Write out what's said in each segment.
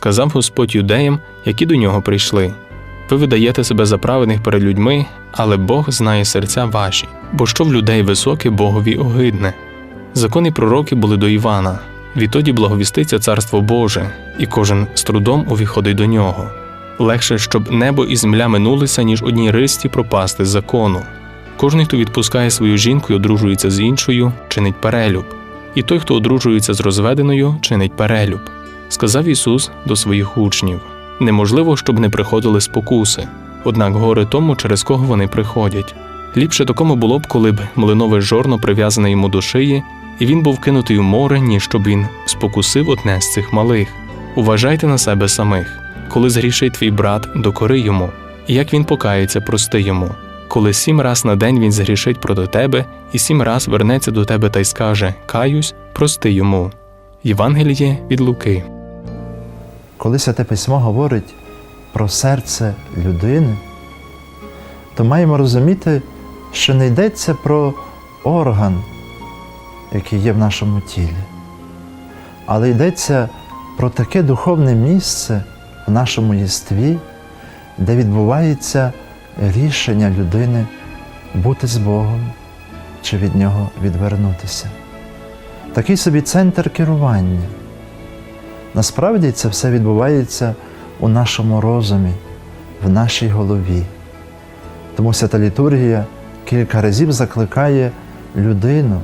сказав Господь юдеям, які до нього прийшли. Ви видаєте себе за праведних перед людьми, але Бог знає серця ваші, бо що в людей високе Богові огидне. Закони пророки були до Івана. Відтоді благовіститься Царство Боже, і кожен з трудом увіходить до нього. Легше, щоб небо і земля минулися, ніж одній ристі пропасти з закону. Кожний, хто відпускає свою жінку і одружується з іншою, чинить перелюб, і той, хто одружується з розведеною, чинить перелюб. Сказав Ісус до своїх учнів: неможливо, щоб не приходили спокуси, однак горе тому, через кого вони приходять. Ліпше такому було б, коли б млинове жорно прив'язане йому до шиї, і він був кинутий у море, ніж щоб він спокусив одне з цих малих. Уважайте на себе самих, коли згрішить твій брат, докори йому, і як він покається, прости йому. Коли сім раз на день він згрішить проти тебе, і сім раз вернеться до тебе та й скаже Каюсь, прости йому. Євангеліє від Луки. Коли Святе Письмо говорить про серце людини, то маємо розуміти, що не йдеться про орган, який є в нашому тілі, але йдеться про таке духовне місце в нашому єстві, де відбувається рішення людини бути з Богом чи від Нього відвернутися. Такий собі центр керування. Насправді це все відбувається у нашому розумі, в нашій голові. Тому свята літургія кілька разів закликає людину,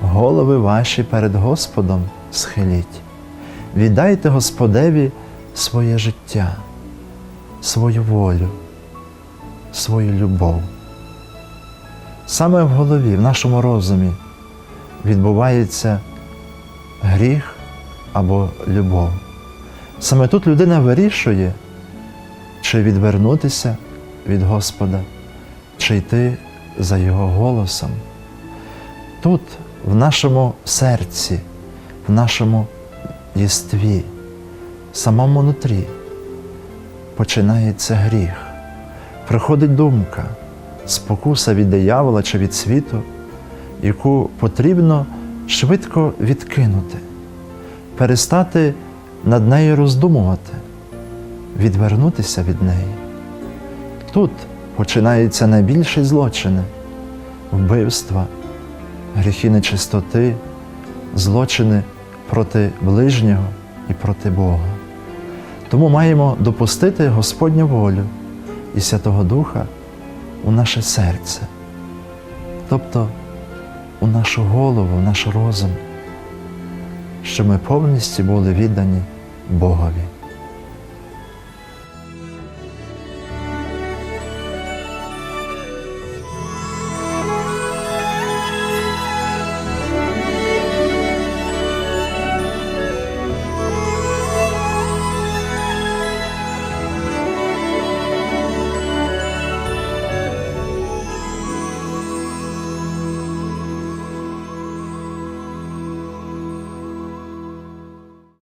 голови ваші перед Господом схиліть. Віддайте Господеві своє життя, свою волю, свою любов. Саме в голові, в нашому розумі відбувається гріх або любов. Саме тут людина вирішує, чи відвернутися від Господа, чи йти за Його голосом. Тут, в нашому серці, в нашому єстві, в самому нутрі починається гріх. Приходить думка, спокуса від диявола чи від світу, яку потрібно швидко відкинути перестати над нею роздумувати, відвернутися від неї. Тут починаються найбільші злочини, вбивства, гріхи нечистоти, злочини проти ближнього і проти Бога. Тому маємо допустити Господню волю і Святого Духа у наше серце, тобто у нашу голову, в наш розум щоб ми повністю були віддані Богові.